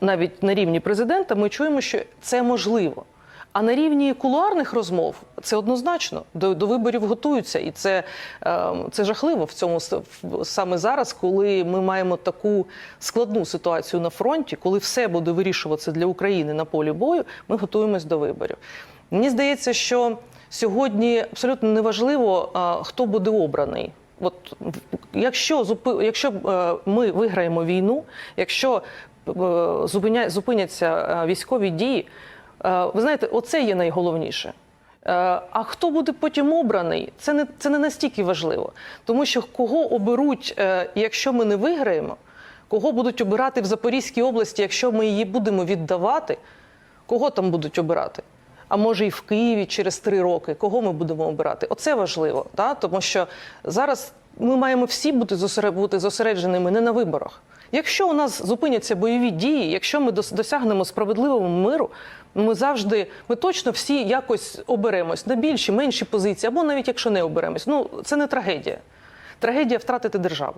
навіть на рівні президента, ми чуємо, що це можливо. А на рівні кулуарних розмов це однозначно до, до виборів готуються, і це, е, це жахливо в цьому саме зараз, коли ми маємо таку складну ситуацію на фронті, коли все буде вирішуватися для України на полі бою. Ми готуємось до виборів. Мені здається, що сьогодні абсолютно неважливо, е, хто буде обраний. От якщо якщо е, ми виграємо війну, якщо зупиняться е, військові дії, е, ви знаєте, оце є найголовніше. Е, А хто буде потім обраний, це не це не настільки важливо, тому що кого оберуть, е, якщо ми не виграємо, кого будуть обирати в Запорізькій області, якщо ми її будемо віддавати, кого там будуть обирати? А може і в Києві через три роки, кого ми будемо обирати? Оце важливо, да? тому що зараз ми маємо всі бути зосере- бути зосередженими не на виборах. Якщо у нас зупиняться бойові дії, якщо ми дос- досягнемо справедливого миру, ми завжди, ми точно всі якось оберемось на більші, менші позиції, або навіть якщо не оберемось. Ну це не трагедія. Трагедія втратити державу.